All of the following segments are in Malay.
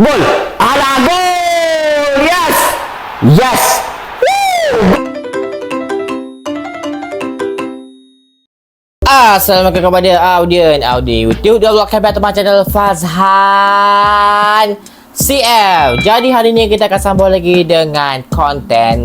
Gol! Ala gol! Yes! Yes! Assalamualaikum kepada audien Audi YouTube dan welcome back to my channel Fazhan CL Jadi hari ni kita akan sambung lagi dengan konten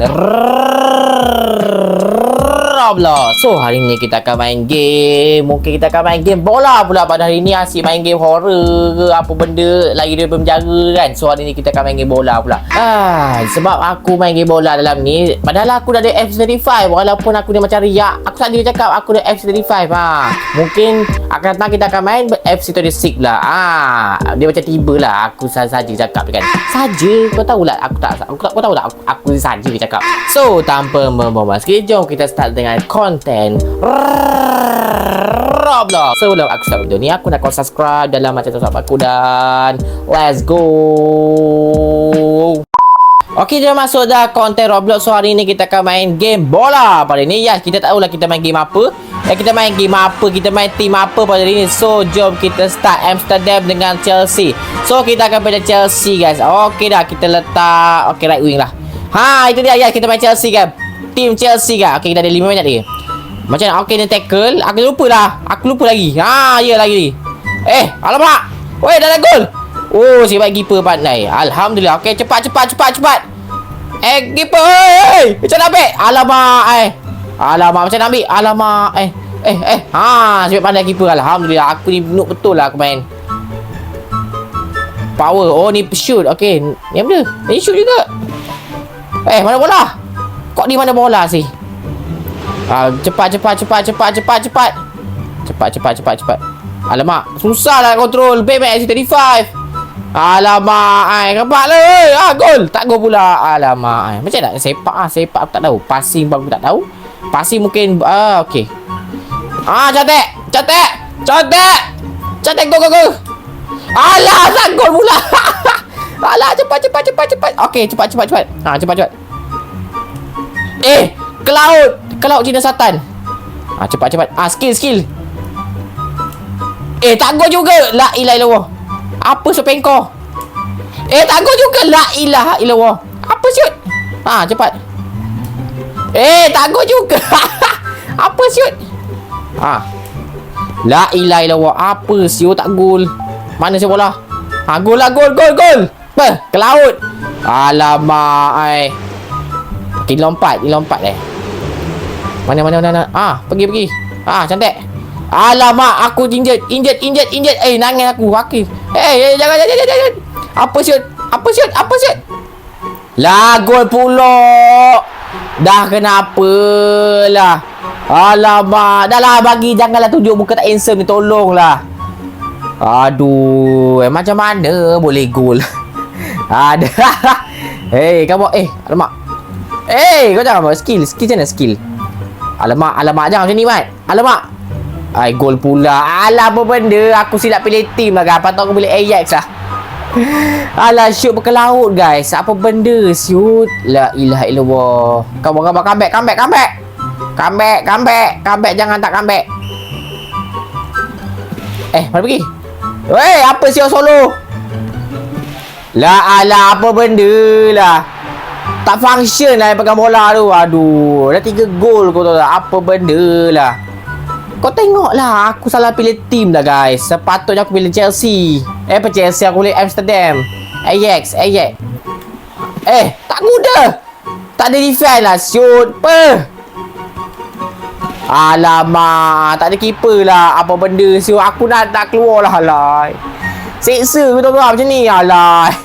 Roblox So hari ni kita akan main game. Mungkin kita akan main game bola pula pada hari ni. Asyik main game horror ke apa benda. Lagi dari penjara kan. So hari ni kita akan main game bola pula. Ah, Sebab aku main game bola dalam ni Padahal aku dah ada F35 Walaupun aku ni macam riak Aku tak ada cakap aku dah F35 ha. Mungkin akan datang kita akan main FC26 lah ah, Dia macam tiba lah. Aku saja cakap kan. Saja? Kau tahulah Aku tak Aku tak kau tahu tak Aku, aku saja cakap. So tanpa membuang masa Jom kita start dengan konten Roblox Sebelum aku start video ni Aku nak kau subscribe Dalam macam tu aku Dan Let's go Okey, dia masuk dah konten Roblox. So, hari ni kita akan main game bola pada ni. Ya, kita tak tahulah kita main game apa. Eh, kita main game apa, kita main team apa pada hari ni. So, jom kita start Amsterdam dengan Chelsea. So, kita akan pilih Chelsea, guys. Okey dah, kita letak... Okey, right wing lah. Ha, itu dia. Ya, kita main Chelsea, kan. Team Chelsea, kan. Okey, kita ada 5 minit lagi. Macam mana? Okey, dia tackle. Aku lupa lah. Aku lupa lagi. Ha, ya lagi. Eh, alamak. Weh, dah ada gol. Oh, si baik keeper pandai. Alhamdulillah. Okey, cepat, cepat, cepat, cepat. Eh, keeper. Hei, macam nak ambil? Alamak, eh. Alamak, macam nak ambil? Alamak, eh. Eh, eh. Ha, sebab pandai keeper. Alhamdulillah. Aku ni noob betul lah aku main. Power. Oh, ni shoot. Okey. Ni apa dia? Ni shoot juga. Eh, mana bola? Kok di mana bola sih? Ah, cepat, cepat, cepat, cepat, cepat, cepat. Cepat, cepat, cepat, cepat. Alamak, susah lah kontrol. Bayback SC35. Alamak, ai, kepak lah. Eh. Ah, gol. Tak gol pula. Alamak, ai. Macam nak sepak ah, sepak aku tak tahu. Passing pun aku tak tahu. Passing mungkin ah, okey. Ah, cantik. Cantik. Cantik. Cantik gol gol gol. Alah, tak gol pula. Alah, cepat cepat cepat cepat. Okey, cepat cepat cepat. Ha, cepat cepat. Eh, cloud. Cloud Cina Satan. Ah, cepat cepat. Ah, skill skill. Eh, tak juga. La ilaha illallah. Apa kau? Eh, tak juga. La ilaha illallah. Apa shoot? Ha, cepat. Eh, tak juga. Apa shoot? Ha. La ilaha illallah. Apa siu tak gol? Mana si bola? Ha, gol lah, gol, gol, gol. Apa? Ke laut. Alamak, ai. Okay, lompat, dia lompat eh. Mana, mana, mana, mana. Ah, pergi, pergi. Ah, cantik. Alamak, aku injet, injet, injet, injet. Eh, nangis aku. Okey. Eh, eh, jangan, jangan, jangan, jangan. Apa shoot? Apa shoot? Apa shoot? Lah, gol pula. Dah kenapa lah? Alamak. Dah lah, bagi. Janganlah tunjuk muka tak handsome ni. Tolonglah. Aduh, eh, macam mana boleh gol? Ada. Hei, kamu eh, alamak. Eh, kau jangan buat skill. Skill macam mana skill? Alamak, alamak jangan macam ni, Mat. Alamak. Ai, gol pula. Alah, apa benda? Aku silap pilih team lah, kan. Patut aku pilih Ajax lah. Alah, shoot ke laut, guys. Apa benda? Shoot. La ilaha illallah. Kamu, kamu, comeback, comeback, comeback. Comeback, comeback. Comeback, jangan tak comeback. Eh, mana pergi? Weh, apa sih solo? Lah alah apa benda lah. Tak function lah pegang bola tu. Aduh, dah tiga gol kau tahu tak? Apa benda lah. Kau tengok lah, aku salah pilih team lah guys. Sepatutnya aku pilih Chelsea. Eh, apa Chelsea? Aku pilih Amsterdam. Ajax, Ajax. Eh, tak muda. Tak ada defend lah. Shoot. Apa? Alamak, tak ada keeper lah. Apa benda siu aku nak tak keluar lah halai. Seksa ke tahu macam ni halai.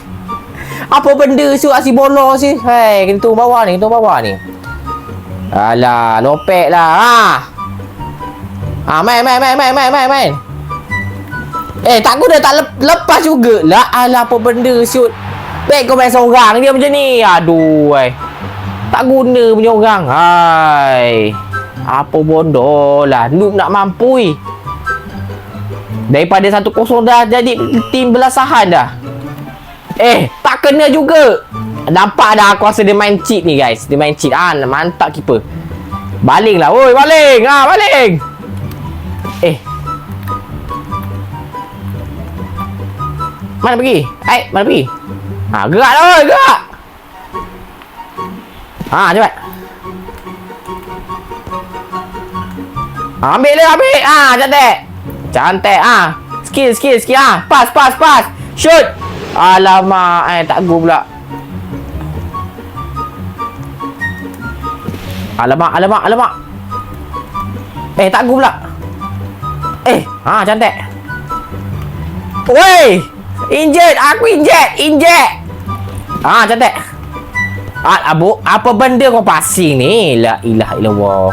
Apa benda siu asyik bola sih. Hei, kena turun bawah ni, turun bawah ni. Alah, lopek lah. Ha. Ha, main, main, main, main, main, main, main. Eh, tak guna tak lep- lepas juga. Lah, alah apa benda siut. Baik kau main seorang dia macam ni. Aduh, ai. Tak guna punya orang. Hai. Apa bodoh lah Noob nak mampu Daripada 1-0 dah jadi tim belasahan dah Eh tak kena juga Nampak dah aku rasa dia main cheat ni guys Dia main cheat ah Mantap keeper Baling lah Oi baling ah baling Eh Mana pergi? Ai, mana pergi? Ha, gerak lah, oi, gerak. Ha, cepat. Ambil dia, ambil. Ha, cantik. Cantik, ha. Skill, skill, skill. Ha, pas, pas, pas. Shoot. Alamak, eh, tak go pula. Alamak, alamak, alamak. Eh, tak go pula. Eh, ha, cantik. Woi! Injet! Aku injet! Injet! Ah, cantik. Ah, abu, apa benda kau pasing ni? La ilaha illallah.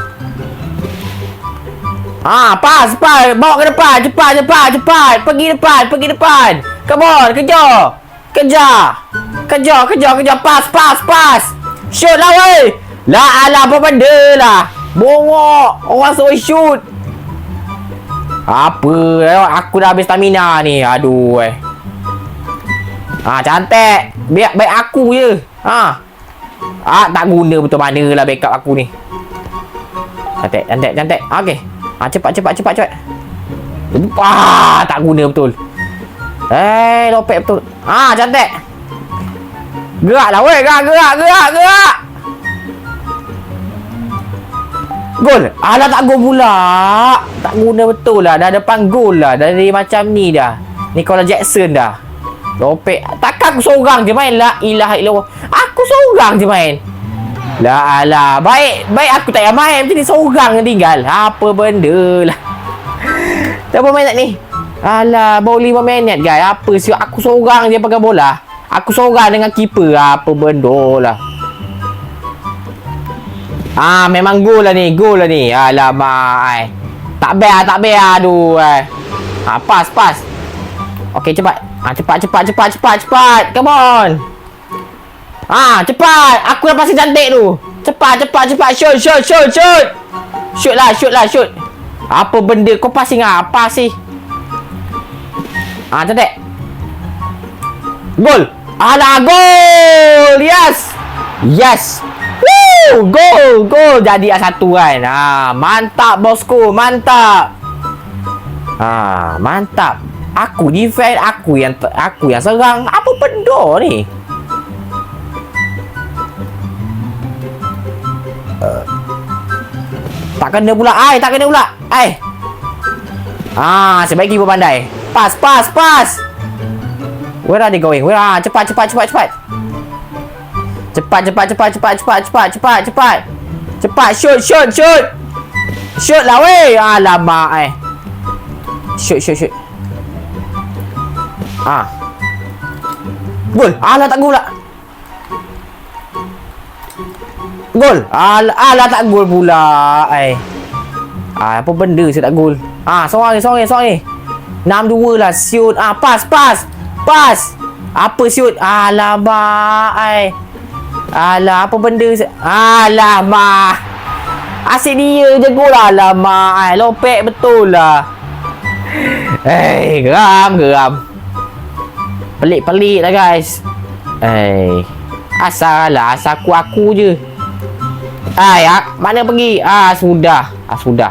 Ah, pas, pas. Bawa ke depan. Cepat, cepat, cepat. Pergi depan, pergi depan. Come on, kejar. Kejar. Kejar, kejar, kejar. Pas, pas, pas. Shoot lah, woi. La alah, apa benda lah. Bongok. Orang suruh shoot. Apa? Aku dah habis stamina ni. Aduh, eh. Ha, cantik. Biar baik aku je. Ha. Ah, tak guna betul mana lah backup aku ni. Cantik, cantik, cantik. Okey. Ha, cepat, cepat, cepat, cepat. Ah, tak guna betul. Eh, lopek betul. Ah, cantik. Geraklah weh, gerak, gerak, gerak, gerak. Gol. Alah tak gol pula. Tak guna betul lah. Dah depan gol lah. Dari macam ni dah. Nicola Jackson dah. Lopek. Takkan aku seorang je main. La ilaha illallah. Aku seorang je main. La alah. Baik. Baik aku tak payah main. Macam ni seorang yang tinggal. Apa benda lah. Berapa minit ni? Alah. Baru 5 minit guys. Apa sih? Aku seorang je pegang bola. Aku seorang dengan keeper. Apa benda lah. Ah, memang gol lah ni. Gol lah ni. Alamak. Ay. Tak best lah. Tak best lah. Aduh. Ay. Ah, pas, pas. Okey, cepat. Ah, cepat, cepat, cepat, cepat, cepat. Come on. Ah, cepat. Aku dah pasti cantik tu. Cepat, cepat, cepat. Shoot, shoot, shoot, shoot. Shoot lah, shoot lah, shoot. Apa benda kau passing ah? Apa sih? Ah, cantik. Gol. Alah, gol. Yes. Yes. Woo! Gol, gol. Jadi ah satu kan. Ah, mantap bosku, mantap. Ah, mantap. Aku defend, aku yang aku yang serang. Apa benda ni? Uh, tak kena pula. Ai, tak kena pula. Ai. Ah, sebaik keeper pandai. Pas, pas, pas. Where are they going? Where are? Cepat, cepat, cepat, cepat. Cepat, cepat, cepat, cepat, cepat, cepat, cepat, cepat. Cepat, shoot, shoot, shoot. Shoot lah weh. Alamak eh. Shoot, shoot, shoot. Ah. Gol. Alah tak gol pula. Gol. Alah, alah tak gol pula. Eh. Ah, apa benda saya tak gol? Ah, ni, seorang ni. 6-2 lah. Shoot. Ah, pas, pas. Pas. Apa shoot? Alamak. Eh. Alah, apa benda? Alamak. Asyik dia je gol. Alamak. Ay, lopek betul lah. Eh, geram, geram. Pelik-pelik lah guys. Eh, asal lah. Asal aku-aku je. Ay, ah, mana pergi? Ah, sudah. Ah, sudah.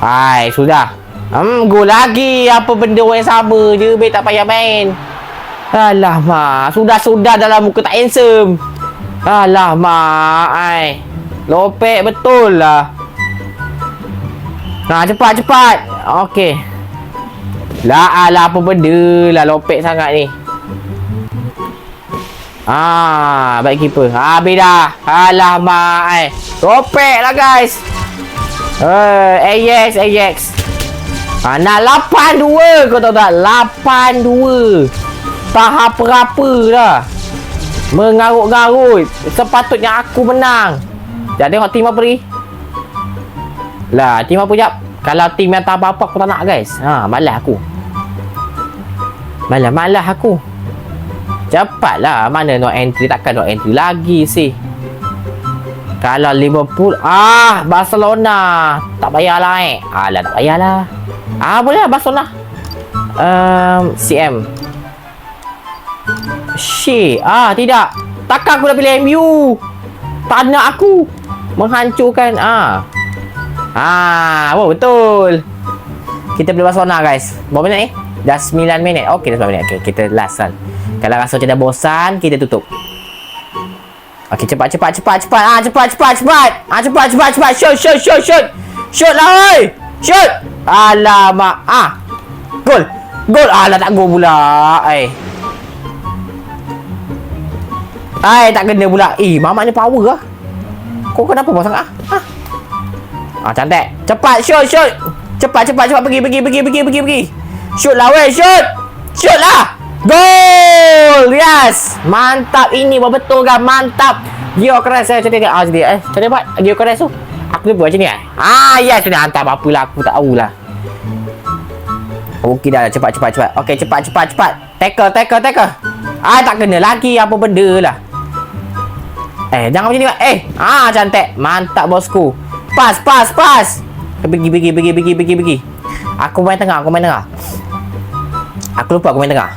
Ay, sudah. Hmm, gol lagi. Apa benda orang yang sama je. Baik tak payah main. Alah, mak. Sudah-sudah dalam muka tak handsome. Alah, mak. Ay. Lopek betul lah. Nah, cepat, cepat. Okey. Lah, alah apa benda lah lopek sangat ni. Ah, baik keeper. Habis dah. Alah, mak. Ay. Lopek lah, guys. Eh, AX, AX. Ha, nak 8-2 kau tahu tak? 8-2. Tahap berapa dah? Mengarut-garut. Sepatutnya aku menang. Jangan tengok tim apa ni. Lah, tim apa jap? Kalau tim yang tak apa-apa aku tak nak guys. Ha, malas aku. Malas, malas aku. Cepatlah. Mana no entry? Takkan no entry lagi sih. Kalau Liverpool, ah Barcelona. Tak payahlah eh. Alah, tak payahlah. Ah, boleh lah Barcelona. Um, CM. Shit. Ah, tidak. Takkan aku dah pilih MU. Tak nak aku. Menghancurkan. Ah. Ah, oh, betul. Kita pilih Barcelona guys. Berapa minit ni? Dah 9 minit. Okey, dah 9 minit. Okey, kita last kan. Kalau rasa macam dah bosan, kita tutup. Okey, cepat, cepat, cepat, cepat. Ah, cepat, cepat, cepat. Ah, cepat, cepat, cepat. Shoot, shoot, shoot, shoot. Shoot lah, oi. Shoot. Alamak. Ah. Gol. Gol. Alah, tak gol pula. Eh. Ai, tak kena pula. Eh, mamak ni power lah. Kau kenapa bawah sangat? Ah. Ah, cantik. Cepat, shoot, shoot. Cepat, cepat, cepat. Pergi, pergi, pergi, pergi, pergi, pergi. Shoot lah, weh. Shoot. Shoot lah. Gol! Yes! Mantap ini betul kan? Mantap. Geocrash saya cerita ah jadi eh. Mana buat Geocrash tu? Aku lupa macam ni eh. Ah, yes, sudah hantar apa lah aku tak tahulah. Okey dah cepat cepat cepat. Okey cepat cepat cepat. Tackle tackle tackle. Ah tak kena lagi apa benda lah. Eh jangan macam ni. Eh, ah cantik. Mantap bosku. Pas pas pas. Pergi pergi pergi pergi pergi pergi. Aku main tengah, aku main tengah. Aku lupa aku main tengah.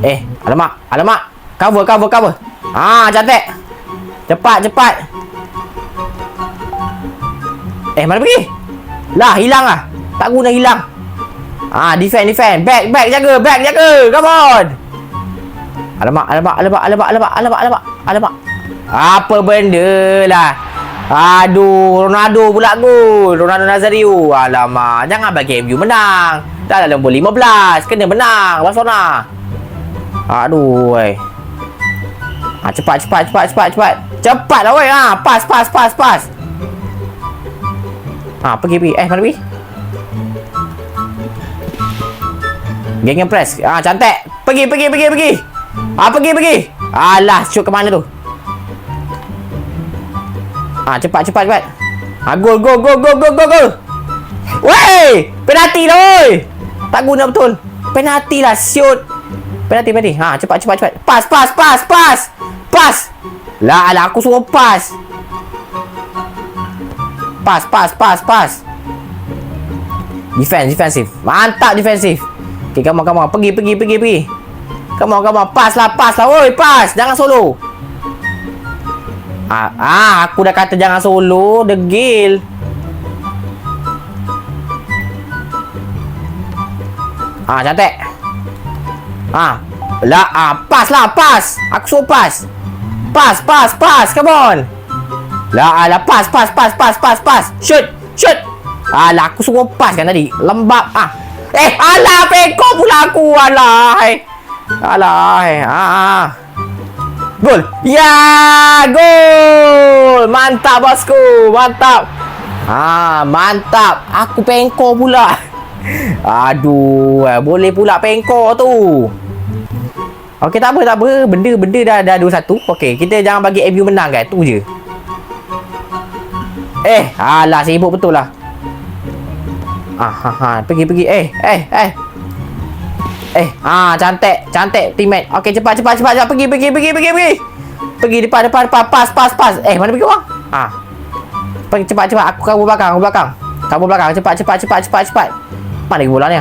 Eh, alamak, alamak. Cover, cover, cover. Ah, cantik. Cepat, cepat. Eh, mana pergi? Lah, hilang lah. Tak guna hilang. Ah, defend, defend. Back, back, jaga, back, jaga. Come on. Alamak, alamak, alamak, alamak, alamak, alamak, alamak, alamak. Apa benda lah. Aduh, Ronaldo pula gol. Ronaldo Nazario. Alamak, jangan bagi MU menang. Dah dalam nombor 15. Kena menang. Barcelona. Aduh, weh. Ha, cepat, cepat, cepat, cepat, cepat. Cepat lah, weh. Ha, pas, pas, pas, pas. Ha, pergi, pergi. Eh, mana pergi? Geng yang press. Ah, ha, cantik. Pergi, pergi, pergi, pergi. Ha, pergi, pergi. Alah, shoot ke mana tu? Ha, cepat, cepat, cepat. Ha, gol, gol, gol, gol, gol, gol, gol. Weh! Penalti dah, weh. Tak guna betul. Penalti lah, shoot. Penalti, penalti. Ha, cepat, cepat, cepat. Pas, pas, pas, pas. Pas. Lah, lah, aku suruh pas. Pas, pas, pas, pas. Defense, defensif. Mantap defensif. On, come on. Pergi, pergi, pergi, pergi. Come on, come on. Pas lah, pas lah. Oi, pas. Jangan solo. Ah, ah, aku dah kata jangan solo. Degil. Ah, cantik. Ah, lah, ah, pas lah, pas. Aku suruh pas. Pas, pas, pas. Come on. Lah, alah, pas, pas, pas, pas, pas, pas. Shoot, shoot. Alah, aku suruh pas kan tadi. Lembab. Ah, Eh, alah, pekor pula aku. Alah. Eh. Alah. Eh. Ah. Gol. Ya, gol. Mantap, bosku. Mantap. Ah, mantap. Aku pengkor pula. Aduh, eh, boleh pula pengkor tu. Okey, tak apa, tak apa. Benda-benda dah dah 2-1. Okey, kita jangan bagi MU menang kan. Tu je. Eh, alah sibuk betul lah. Ah, ha, ha. Pergi, pergi. Eh, eh, eh. Eh, ah, cantik. Cantik teammate. Okey, cepat, cepat, cepat, cepat. Pergi, pergi, pergi, pergi, pergi. Pergi depan, depan, depan. Pas, pas, pas. Eh, mana pergi orang? Ah. Pergi, cepat, cepat. Aku kabur belakang, aku belakang. Kabur belakang. Cepat, cepat, cepat, cepat, cepat. Mana lagi bola ni?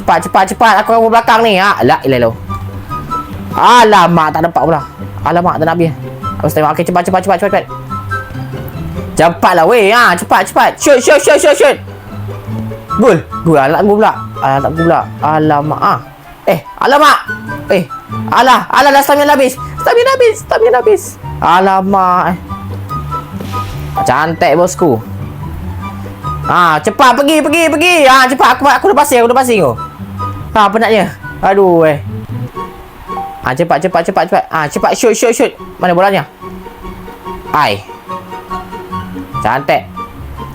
Cepat, cepat, cepat. Aku kabur belakang ni. Ah, lah, ilah, Alamak, tak nampak pula. Alamak, tak nak habis. Aku tengok. Okey, cepat, cepat, cepat, cepat, cepat. Cepatlah, weh. Ha, cepat, cepat. Shoot, shoot, shoot, shoot, shoot. Gol. Gol. Alah, gol pula. Alah, tak gol pula. Alamak. Ah. Eh, alamak. Eh. Alah, alah dah stamina habis. Stamina habis, stamina habis. Alamak. Eh. Cantik bosku. Ah, cepat pergi, pergi, pergi. Ah, cepat aku aku dah pasing, aku dah pasing tu. Ha, penatnya. Aduh, eh. Ah, cepat, cepat, cepat, cepat. Ah, cepat shoot, shoot, shoot. Mana bolanya? Ai. Cantik.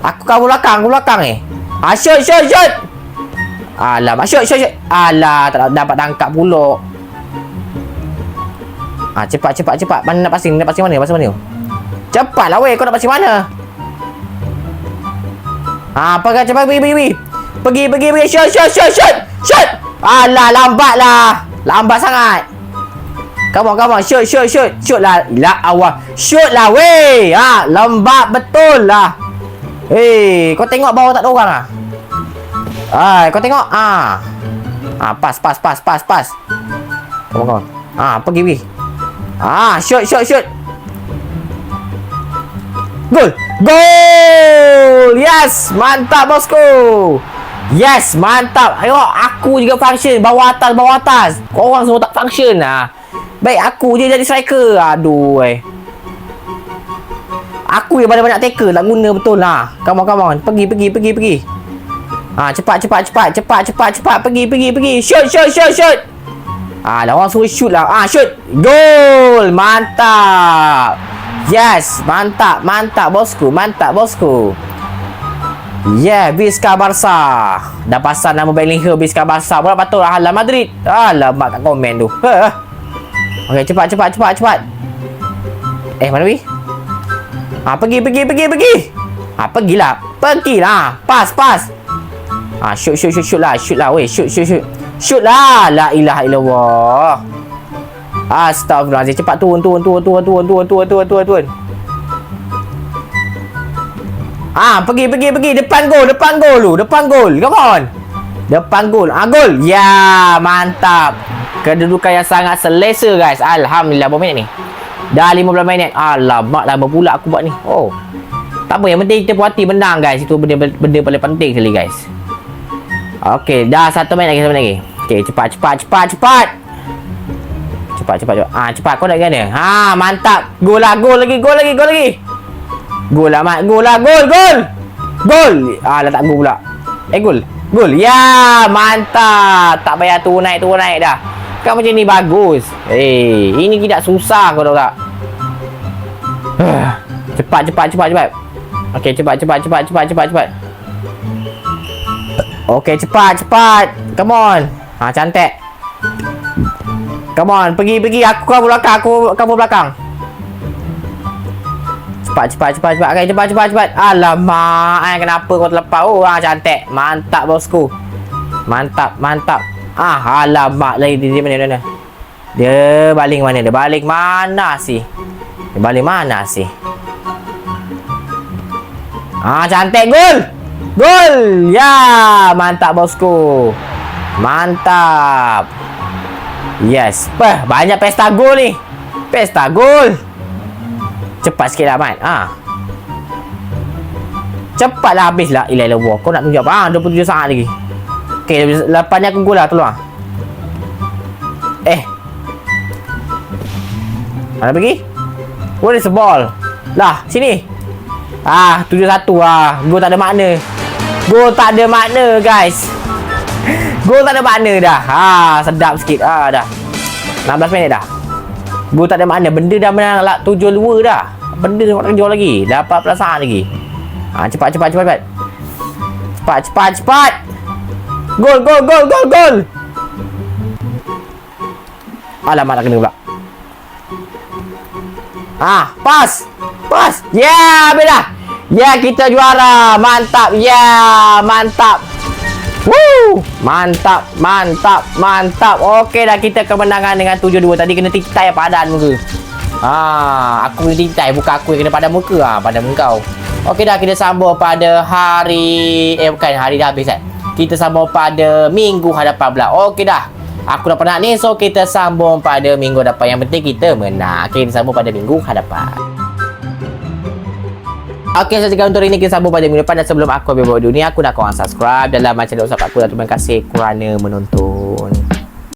Aku kabur belakang, aku belakang ni. Ah, shoot, shoot, shoot. Alamak, shoot, shoot, shoot. Alah, tak dapat tangkap pula. Ah, cepat, cepat, cepat. Mana nak passing? Nak passing mana? Passing mana? Cepatlah weh, kau nak passing mana? Ah, pergi cepat pergi, pergi, pergi. Pergi, pergi, pergi. Shoot, shoot, shoot, shoot. Shoot. Alah, lambatlah. Lambat sangat. Come on, come on. Shoot, shoot, shoot. Shoot lah. La awal. Shoot lah, weh. Ha, lambat betul lah. Hei, kau tengok bawah tak ada orang ah? Ah, kau tengok. Ah. Ah, pas, pas, pas, pas, pas. Come on, come on. Ah, pergi, pergi. Ah, shoot, shoot, shoot. Gol. Gol! Yes! Mantap, bosku! Yes, mantap. Ayo, aku juga function. Bawah atas, bawah atas. Korang semua tak function lah. Baik, aku je jadi striker. Aduh, eh. Aku yang banyak-banyak tackle tak guna betul lah. Come on, come on. Pergi, pergi, pergi, pergi. Ah, cepat, cepat, cepat, cepat, cepat, cepat. Pergi, pergi, pergi. Shoot, shoot, shoot, shoot. Ah, dah orang suruh shoot lah. Ah, shoot. Goal. Mantap. Yes, mantap, mantap bosku, mantap bosku. Yeah, Vizca Barca. Dah pasal nama Bellingham Vizca Barca. Pula patut Hala Madrid. Alamak kat komen tu. Ha. Okey, cepat, cepat, cepat, cepat. Eh, mana pergi? Ha, pergi, pergi, pergi, pergi. Ha, pergilah. Pergilah. Pas, pas. Ha, shoot, shoot, shoot, shoot lah. Shoot lah, weh. Shoot, shoot, shoot. Shoot lah. La ilaha illallah. Astagfirullahaladzim. Cepat turun, turun, turun, turun, turun, turun, turun, turun, turun, turun. Ah, pergi, pergi, pergi. Depan gol, depan gol lu. Depan gol. Come on. Depan gol. Ah, gol. Ya, mantap. Kedudukan yang sangat selesa, guys. Alhamdulillah. Berapa minit ni? Dah 15 minit. Alamak, lama pula aku buat ni. Oh. Tak apa, yang penting kita puas hati menang, guys. Itu benda, benda paling penting sekali, guys. Okey, dah satu minit lagi, satu minit lagi. Okey, cepat, cepat, cepat, cepat. Cepat, cepat, cepat. Ah, cepat. Kau nak gana? Ha, mantap. Gol lah, gol lagi, gol lagi, gol lagi. Gol lah Mat Gol lah Gol Gol Gol Ah dah tak gol pula Eh gol Gol Ya Mantap Tak payah turun naik Turun naik dah Kan macam ni bagus Eh Ini tidak susah kau tak Cepat cepat cepat cepat Okey cepat cepat cepat cepat cepat cepat Okey cepat cepat Come on Ha cantik Come on Pergi pergi Aku kamu belakang Aku kamu belakang Cepat, cepat, cepat, cepat. Okay, cepat, cepat, cepat. Alamak, eh, kenapa kau terlepas? Oh, ah, cantik. Mantap, bosku. Mantap, mantap. Ah, alamak. Lagi dia mana, mana? Dia baling mana? Dia balik mana sih? Dia balik mana sih? Ah, cantik. Gol! Gol! Ya, mantap, bosku. Mantap. Yes. Pah, banyak pesta gol ni. Pesta gol. Cepat sikit lah Mat ha. Cepatlah habis lah ilah wah Kau nak tunggu apa ha, 27 saat lagi Okay Lepas ni aku gol lah Tolong Eh. Mana pergi? Where is the ball Lah sini. Ah 7-1 lah Gol tak ada makna. Gol tak ada makna guys. Gol tak ada makna dah. Ha, Sedap sikit. Ah, Dah. 16 minit dah. Gol tak ada makna. Benda dah menang lah 7-2 dah. Benda dah nak jual lagi. 14 saat lagi. Ha, Cepat cepat cepat cepat. Cepat cepat cepat Gol gol gol gol gol Alamak nak kena pula Ah, pas Pas Yeah habis dah Yeah kita juara Mantap Yeah Mantap Woo! Mantap, mantap, mantap. Okey dah kita kemenangan dengan 7-2. Tadi kena titai padan muka. Ha, aku kena titai bukan aku yang kena padan muka ah, padan kau. Okey dah kita sambung pada hari eh bukan hari dah habis kan. Kita sambung pada minggu hadapan pula. Okey dah. Aku dah penat ni so kita sambung pada minggu hadapan. Yang penting kita menang. Okey kita sambung pada minggu hadapan. Okey, so jika untuk hari ini kita sambung pada minggu depan dan sebelum aku habis buat dunia, aku nak korang subscribe dalam channel WhatsApp aku dan terima kasih kerana menonton.